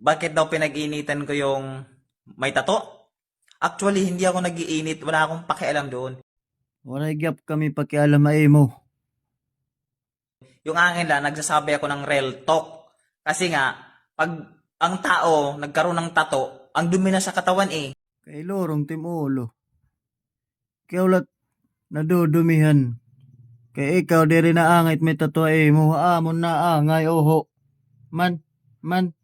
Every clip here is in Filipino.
bakit daw pinag-initan ko yung may tato? Actually, hindi ako nag-iinit. Wala akong pakialam doon. Waray gyap kami pakialam ay mo. Yung akin lang, nagsasabi ako ng real talk. Kasi nga, pag ang tao nagkaroon ng tato, ang dumi na sa katawan eh. Kay lorong timulo. Kaya ulat nadudumihan. Kay ikaw diri na angit may tato ay mo amon na angay oho. Man, man,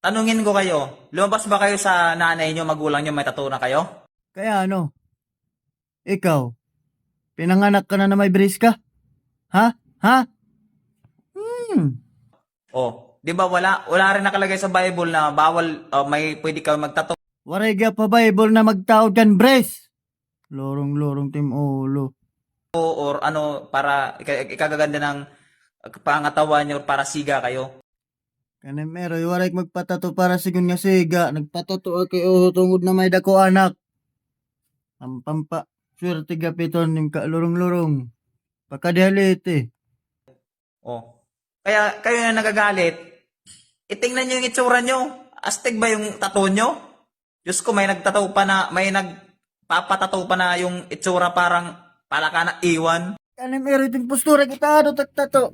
Tanungin ko kayo, lumabas ba kayo sa nanay nyo, magulang nyo, may tato na kayo? kaya ano? Ikaw, pinanganak ka na na may bris ka? Ha? Ha? Hmm. Oh, di ba wala? Wala rin nakalagay sa Bible na bawal, uh, may pwede kayo magtato. Waray gyap pa Bible na magtaod kan bres. Lorong-lorong timulo. or ano, para ika- ikagaganda ng pangatawan nyo para siga kayo. Kani mero waray magpatato para sigun nga siga. Nagpatato kay oho tungod na may dako anak. Pampampa. Swerte gapiton nim ka lorong-lorong. Pakadihalit eh. Oh. Kaya kayo na nagagalit, itingnan nyo yung itsura nyo. Astig ba yung tattoo nyo? Diyos ko, may nagtataw pa na, may nagpapatato pa na yung itsura parang palaka na iwan. Kani mero itong postura kita ano.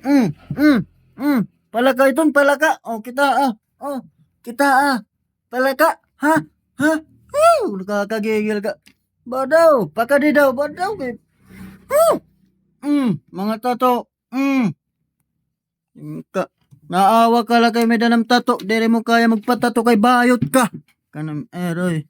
Mm, mm, mm. Palaka iton palaka. Oh kita ah. Oh kita ah. Palaka. Ha? Ha? Uh, nakakagigil ka. Badaw. Pakadi daw. Badaw. Uh. Mm, mga tato. Mm. Ka, naawa ka lang kay may danam tato. Dere mo kaya magpatato kay bayot ka. Kanam eroy.